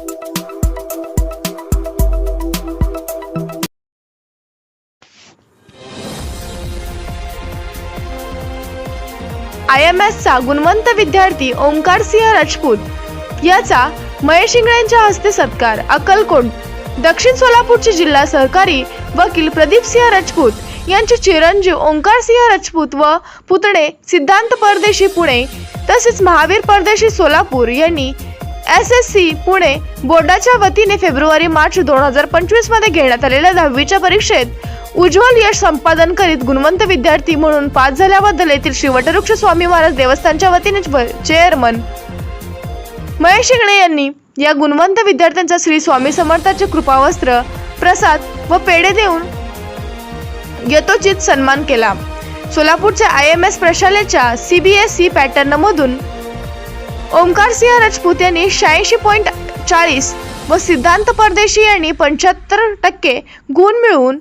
I am एसचा गुणवंत विद्यार्थी ओंकार सिंह राजपूत याचा महेश इंगळ्यांच्या हस्ते सत्कार. अक्कलकोट दक्षिण सोलापूरचे जिल्हा सहकारी वकील प्रदीप सिंह राजपूत यांचे चिरंजीव ओंकार सिंह राजपूत व पुतणे सिद्धांत परदेशी पुणे तसेच महावीर परदेशी सोलापूर यांनी एस एस सी पुणे बोर्डाच्या वतीने फेब्रुवारी मार्च दोन हजार पंचवीसमध्ये घेण्यात आलेल्या दहावीच्या परीक्षेत उज्ज्वल यश संपादन करीत गुणवंत विद्यार्थी म्हणून पास झाल्याबद्दल येथील श्री वटवृक्ष स्वामी महाराज देवस्थानच्या वतीने चेअरमन महेश इंगळे यांनी या गुणवंत विद्यार्थ्यांचा श्री स्वामी समर्थाचे कृपावस्त्र प्रसाद व पेढे देऊन यथोचित सन्मान केला. सोलापूरच्या आय एम एस प्रशालेच्या सी बी एस सी पॅटर्नमधून ओंकार सिंह राजपूत यांनी शहाऐंशी पॉईंट चाळीस व सिद्धांत परदेशी यांनी पंच्याहत्तर टक्के गुण मिळवून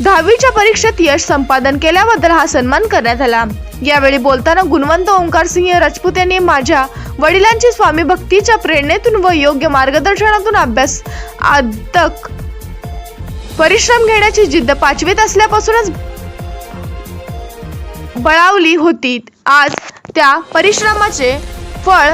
दहावीच्या परीक्षेत यश संपादन केल्याबद्दल हा सन्मान करण्यात आला. यावेळी बोलताना गुणवंत ओंकार सिंह राजपूत यांनी माझ्या वडिलांची स्वामी भक्तीच्या प्रेरणेतून व योग्य मार्गदर्शनातून अभ्यास आदक परिश्रम घेण्याची जिद्द पाचवीत असल्यापासूनच बळावली होती. आज त्या परिश्रमाचे फळ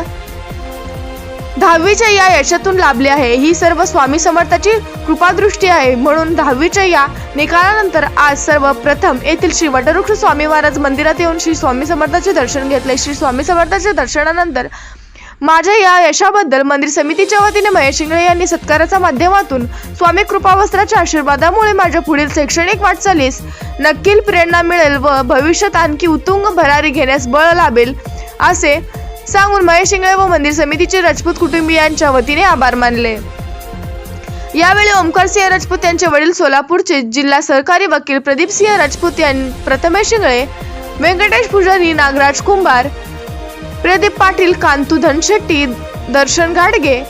दहावीच्या या यशातून लाभले आहे. ही सर्व स्वामी समर्थाची कृपादृष्टी आहे. म्हणून दहावीच्या या निकालानंतर आज सर्व प्रथम येथील श्री वटवृक्ष स्वामी महाराज मंदिरात येऊन श्री स्वामी समर्थाचे दर्शन घेतले. श्री स्वामी समर्थाच्या दर्शनानंतर माझ्या या यशाबद्दल मंदिर समितीच्या वतीने महेश इंगळे यांनी सत्काराच्या माध्यमातून स्वामी कृपावस्त्राच्या आशीर्वादामुळे माझ्या पुढील शैक्षणिक वाटचालीस नक्कील प्रेरणा मिळेल व भविष्यात आणखी उत्तुंग भरारी घेण्यास बळ लाभेल असे सांगून महेश इंगळे व मंदिर समितीचे राजपूत कुटुंबियांच्या वतीने आभार मानले. यावेळी ओमकार सिंह राजपूत यांचे वडील सोलापूरचे जिल्हा सहकारी वकील प्रदीप सिंह राजपूत यांनी प्रथमेश इंगळे व्यंकटेश पुजारी नागराज कुंभार प्रदीप पाटील कांतू धनशेट्टी दर्शन घाडगे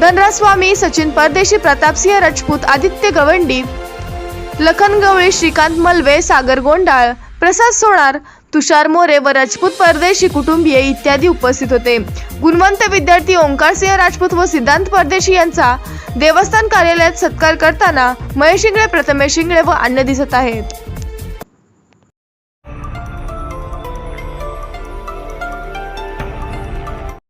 धनराज स्वामी सचिन परदेशी प्रतापसिंह राजपूत आदित्य गवंडी लखन गवळी श्रीकांत मलवे सागर गोंडाळ प्रसाद सोनार तुषार मोरे व राजपूत परदेशी कुटुंबीय इत्यादी उपस्थित होते. गुणवंत विद्यार्थी ओंकार सिंह राजपूत व सिद्धांत परदेशी यांचा देवस्थान कार्यालयात सत्कार करताना महेश शिंगळे प्रथमेश शिंगळे व अन्य दिसत आहेत.